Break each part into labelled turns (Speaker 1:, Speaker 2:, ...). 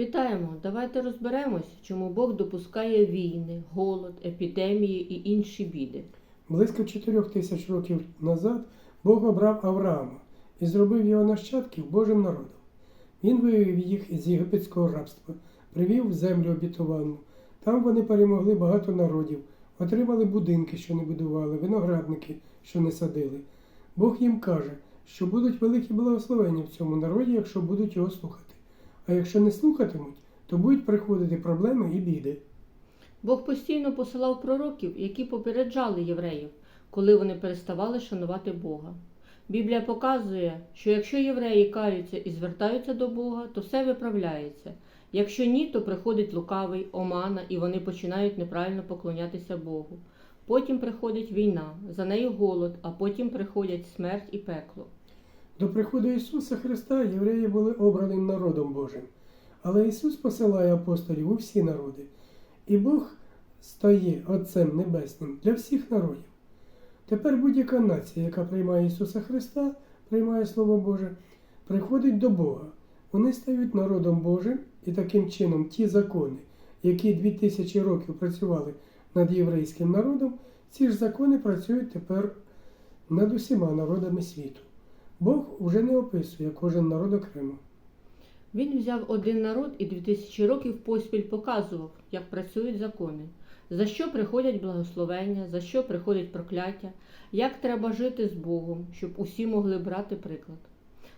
Speaker 1: Вітаємо! Давайте розберемось, чому Бог допускає війни, голод, епідемії і інші біди.
Speaker 2: Близько чотирьох тисяч років назад Бог обрав Авраама і зробив його нащадків Божим народом. Він вивів їх із єгипетського рабства, привів в землю обітовану. Там вони перемогли багато народів, отримали будинки, що не будували, виноградники, що не садили. Бог їм каже, що будуть великі благословення в цьому народі, якщо будуть його слухати. А якщо не слухатимуть, то будуть приходити проблеми і біди.
Speaker 1: Бог постійно посилав пророків, які попереджали євреїв, коли вони переставали шанувати Бога. Біблія показує, що якщо євреї каються і звертаються до Бога, то все виправляється. Якщо ні, то приходить лукавий, омана, і вони починають неправильно поклонятися Богу. Потім приходить війна, за нею голод, а потім приходять смерть і пекло.
Speaker 2: До приходу Ісуса Христа євреї були обраним народом Божим. Але Ісус посилає апостолів у всі народи, і Бог стає Отцем Небесним для всіх народів. Тепер будь-яка нація, яка приймає Ісуса Христа, приймає Слово Боже, приходить до Бога. Вони стають народом Божим, і таким чином ті закони, які дві тисячі років працювали над єврейським народом, ці ж закони працюють тепер над усіма народами світу. Бог вже не описує кожен народ окремо.
Speaker 1: Він взяв один народ і дві тисячі років поспіль показував, як працюють закони, за що приходять благословення, за що приходять прокляття, як треба жити з Богом, щоб усі могли брати приклад.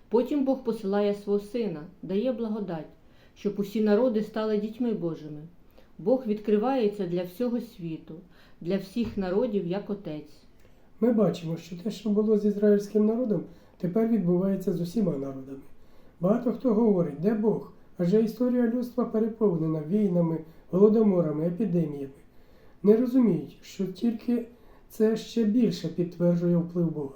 Speaker 1: Потім Бог посилає свого сина, дає благодать, щоб усі народи стали дітьми Божими. Бог відкривається для всього світу, для всіх народів як отець.
Speaker 2: Ми бачимо, що те, що було з ізраїльським народом, тепер відбувається з усіма народами. Багато хто говорить, де Бог? Адже історія людства переповнена війнами, голодоморами, епідеміями. Не розуміють, що тільки це ще більше підтверджує вплив Бога.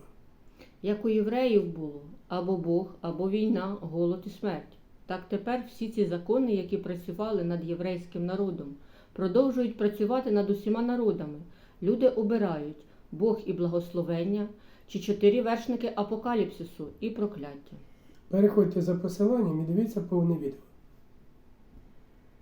Speaker 1: Як у євреїв було або Бог, або війна, голод і смерть. Так тепер всі ці закони, які працювали над єврейським народом, продовжують працювати над усіма народами. Люди обирають Бог і благословення, чи чотири вершники апокаліпсису і прокляття.
Speaker 2: Переходьте за посиланням і дивіться повне відео.